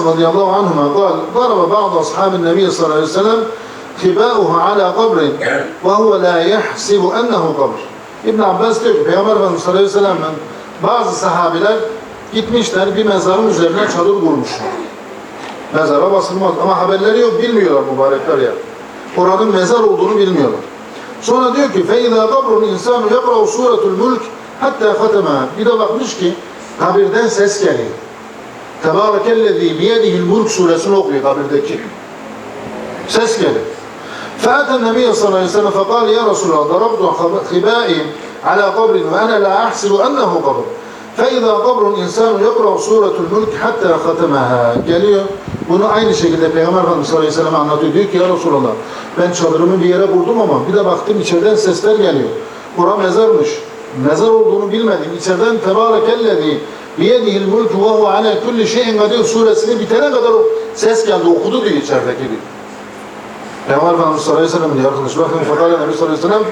رضي الله عنهما قال ضرب بعض أصحاب النبي صلى الله عليه وسلم خباؤه على قبر وهو لا يحسب أنه قبر İbn Abbas diyor ki Peygamber Efendimiz sallallahu aleyhi ve sellem'in bazı sahabiler gitmişler bir mezarın üzerine çadır kurmuşlar. Mezara basılmaz ama haberleri yok bilmiyorlar mübarekler ya. Oranın mezar olduğunu bilmiyorlar. Sonra diyor ki فَاِذَا قَبْرٌ insanu يَقْرَوْ سُورَةُ الْمُلْكِ hatta خَتَمَا Bir de bakmış ki kabirden ses geliyor. Tebârekellezî biyedihil mulk suresini okuyor kabirdeki. Ses geliyor. فأتى النبي صلى الله عليه وسلم فقال يا رسول الله ضربت خبائي على قبر وأنا لا أحسب أنه قبر فإذا قبر إنسان يقرأ سورة الملك حتى ختمها geliyor. Bunu aynı şekilde Peygamber Efendimiz sallallahu aleyhi ve sellem anlatıyor. Diyor ki ya Resulallah ben çadırımı bir yere kurdum ama bir de baktım içeriden sesler geliyor. Bura mezarmış. Mezar olduğunu bilmedim. İçeriden Tebârekellezî biyedihil mulku ve huve ala kulli şeyin kadir suresini bitene kadar ses geldi okudu diyor içerideki diyor. Peygamber Efendimiz sallallahu aleyhi ve sellem diyor arkadaş bakın Fekale Nebi sallallahu aleyhi ve sellem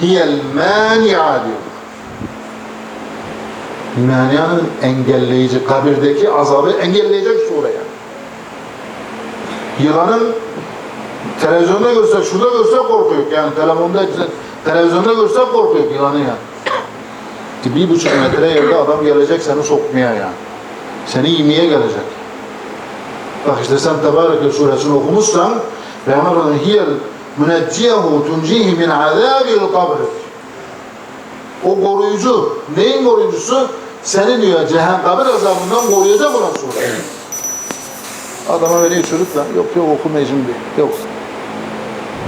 hiyel mani'a diyor. Mania'nın engelleyici, kabirdeki azabı engelleyecek sure yani. Yılanın televizyonda görsek, şurada görsek korkuyor yani telefonda, televizyonda görsek korkuyor yılanı yani. Ki Bir buçuk metre yerde adam gelecek seni sokmaya yani. Seni yemeye gelecek. Bak işte sen Tebareke suresini okumuşsan Peygamber hiyel münecciyehu tuncihi min azabil kabr. O koruyucu, neyin koruyucusu? Seni diyor cehennem kabir azabından koruyacak olan sure. Adama veriyor çocuk da yok yok okumayacağım diyor. Yok.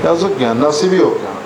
Yazık yani nasibi yok yani.